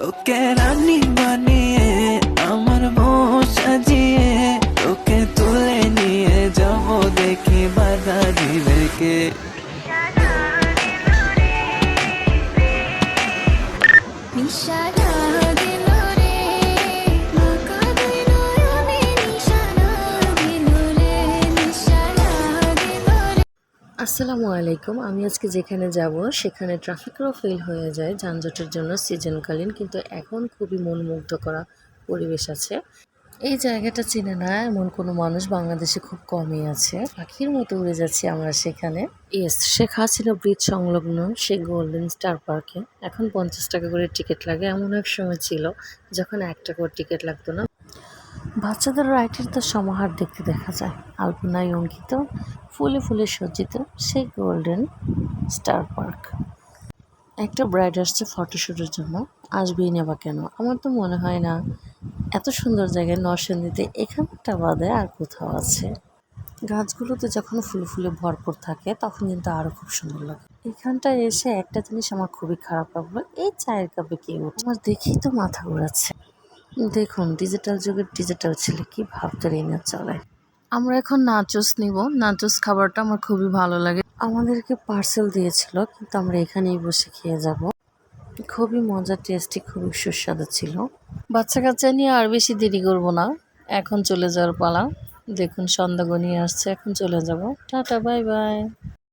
তোকে রানী বানিয়ে আমার বউ সাজিয়ে তোকে তুলে নিয়ে যাব দেখি রেখে নিশানা আসসালামু আলাইকুম। আমি আজকে যেখানে যাব, সেখানে ট্রাফিকও ফেল হয়ে যায় যানজটের জন্য সিজনকালীন, কিন্তু এখন খুবই মনমুগ্ধ করা পরিবেশ আছে। এই জায়গাটা চিনে না, এমন কোনো মানুষ বাংলাদেশে খুব কমই আছে। পাখির মতো উড়ে যাচ্ছি আমরা সেখানে। ইয়েস শেখ হাসিনা ব্রিজ সংলগ্ন, সে গোল্ডেন স্টার পার্কে এখন পঞ্চাশ টাকা করে টিকিট লাগে, এমন এক সময় ছিল যখন এক টাকাও টিকিট লাগতো না। বাচ্চাদের রাইডের তো সমাহার দেখতে দেখা যায়। আলপনায় অঙ্কিত ফুলে ফুলে সজ্জিত সেই গোল্ডেন স্টার পার্ক। একটা ব্রাইড আসছে ফটোশ্যুটের জন্য, আসবেই না বা কেন? আমার তো মনে হয় না, এত সুন্দর জায়গায় নরসিংদীতে এখানটা বাদে আর কোথাও আছে। গাছগুলোতে যখন ফুলে ফুলে ভরপুর থাকে, তখন কিন্তু আরও খুব সুন্দর লাগে। এখানটায় এসে একটা জিনিস আমার খুবই খারাপ লাগল, এই চায়ের কাপে কে উঠে। আমার দেখেই তো মাথা ঘোরাচ্ছে। দেখুন ডিজিটাল যুগের ডিজিটাল ছেলে কি ভাবতে না চলে আমরা এখন নাচোস নিব। নাচোস খাবারটা আমার খুবই ভালো লাগে। আমাদেরকে পার্সেল দিয়েছিল কিন্তু আমরা এখানেই বসে খেয়ে যাব। খুবই মজার টেস্টি খুবই সুস্বাদু ছিল। বাচ্চা কাচ্চা নিয়ে আর বেশি দেরি করব না। এখন চলে যাওয়ার পালা। দেখুন সন্ধ্যা গনিয়ে আসছে এখন চলে যাব। Tata bye bye